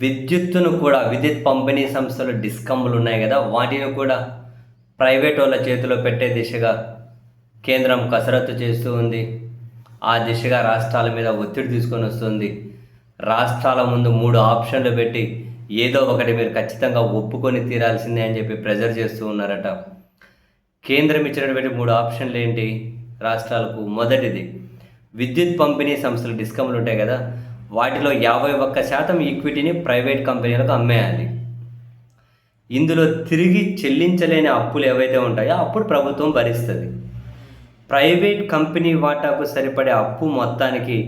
విద్యుత్తును కూడా విద్యుత్ పంపిణీ సంస్థలు డిస్కమ్లు ఉన్నాయి కదా వాటిని కూడా ప్రైవేట్ వాళ్ళ చేతిలో పెట్టే దిశగా కేంద్రం కసరత్తు చేస్తూ ఉంది. ఆ దిశగా రాష్ట్రాల మీద ఒత్తిడి తీసుకొని వస్తుంది. రాష్ట్రాల ముందు మూడు ఆప్షన్లు పెట్టి ఏదో ఒకటి మీరు ఖచ్చితంగా ఒప్పుకొని తీరాల్సిందే అని చెప్పి ప్రెజర్ చేస్తూ ఉన్నారట. కేంద్రం ఇచ్చినటువంటి మూడు ఆప్షన్లు ఏంటి? రాష్ట్రాలకు మొదటిది విద్యుత్ పంపిణీ సంస్థలు డిస్కమ్లు ఉంటాయి కదా వాటిలో యాభై ఒక్క శాతం ఈక్విటీని ప్రైవేట్ కంపెనీలకు అమ్మేయాలి. ఇందులో తిరిగి చెల్లించలేని అప్పులు ఏవైతే ఉంటాయో అప్పుడు ప్రభుత్వం భరిస్తుంది. ప్రైవేట్ కంపెనీ వాటాకు సరిపడే అప్పు మొత్తానికి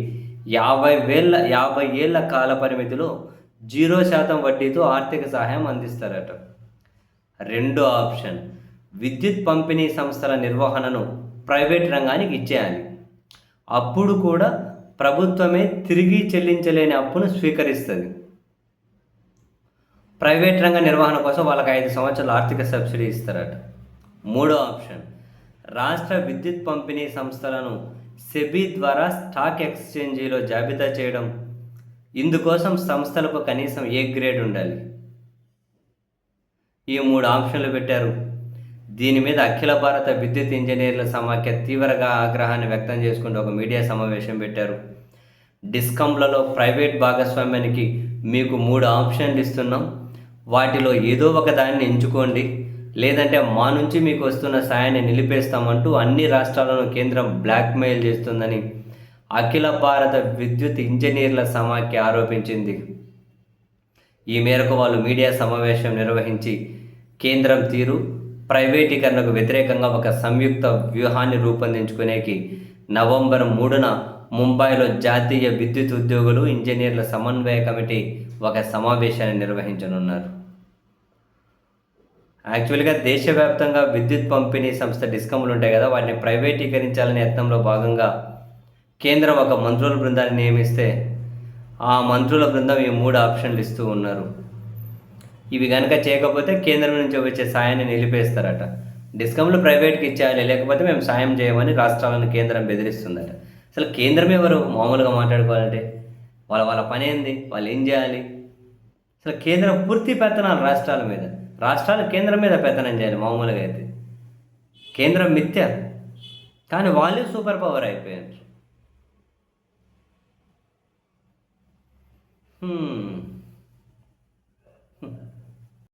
యాభై వేల యాభై ఏళ్ళ కాల పరిమితిలో జీరో శాతం వడ్డీతో ఆర్థిక సహాయం అందిస్తారట. రెండో ఆప్షన్ విద్యుత్ పంపిణీ సంస్థల నిర్వహణను ప్రైవేట్ రంగానికి ఇచ్చేయాలి. అప్పుడు కూడా ప్రభుత్వమే తిరిగి చెల్లించలేని అప్పును స్వీకరిస్తుంది. ప్రైవేట్ రంగ నిర్వహణ కోసం వాళ్ళకి ఐదు సంవత్సరాలు ఆర్థిక సబ్సిడీ ఇస్తారట. మూడో ఆప్షన్. రాష్ట్ర విద్యుత్ పంపిణీ సంస్థలను సెబీ ద్వారా స్టాక్ ఎక్స్చేంజీలో జాబితా చేయడం. ఇందుకోసం సంస్థలకు కనీసం ఏ గ్రేడ్ ఉండాలి? ఈ మూడు ఆప్షన్లు పెట్టారు. దీని మీద అఖిల భారత విద్యుత్ ఇంజనీర్ల సమాఖ్య తీవ్రగా ఆగ్రహాన్ని వ్యక్తం చేసుకుంటూ ఒక మీడియా సమావేశం పెట్టారు. డిస్కంలలో ప్రైవేట్ భాగస్వామ్యానికి మీకు మూడు ఆప్షన్లు ఇస్తున్నాం. వాటిలో ఏదో ఒక దాన్ని ఎంచుకోండి. లేదంటే మా నుంచి మీకు వస్తున్న సాయాన్ని నిలిపేస్తామంటూ అన్ని రాష్ట్రాలను కేంద్రం బ్లాక్మెయిల్ చేస్తుందని అఖిల భారత విద్యుత్ ఇంజనీర్ల సమాఖ్య ఆరోపించింది. ఈ మేరకు వాళ్ళు మీడియా సమావేశం నిర్వహించి కేంద్రం తీరు ప్రైవేటీకరణకు వ్యతిరేకంగా ఒక సంయుక్త వ్యూహాన్ని రూపొందించుకునేకి నవంబర్ మూడున ముంబైలో జాతీయ విద్యుత్ ఉద్యోగులు ఇంజనీర్ల సమన్వయ కమిటీ ఒక సమావేశాన్ని నిర్వహించనున్నారు. యాక్చువల్గా దేశవ్యాప్తంగా విద్యుత్ పంపిణీ సంస్థ డిస్కమ్లు ఉంటాయి కదా వాటిని ప్రైవేటీకరించాలనే యత్నంలో భాగంగా కేంద్రం ఒక మంత్రుల బృందాన్ని నియమిస్తే ఆ మంత్రుల బృందం ఈ మూడు ఆప్షన్లు ఇస్తూ ఉన్నారు. ఇవి కనుక చేయకపోతే కేంద్రం నుంచి వచ్చే సాయాన్ని నిలిపేస్తారట. డిస్కమ్లు ప్రైవేట్కి ఇచ్చేయాలి లేకపోతే మేము సాయం చేయమని రాష్ట్రాలను కేంద్రం బెదిరిస్తుందట. అసలు కేంద్రం ఎవరు మామూలుగా మాట్లాడుకోవాలంటే? వాళ్ళ వాళ్ళ పని ఏంది? వాళ్ళు ఏం చేయాలి? అసలు కేంద్రం పూర్తి పెత్తనాలు రాష్ట్రాల మీద. రాష్ట్రాలు కేంద్రం మీద పెత్తనం చేయాలి మామూలుగా అయితే. కేంద్రం మిథ్య. కానీ వాళ్ళు సూపర్ పవర్ అయిపోయారు.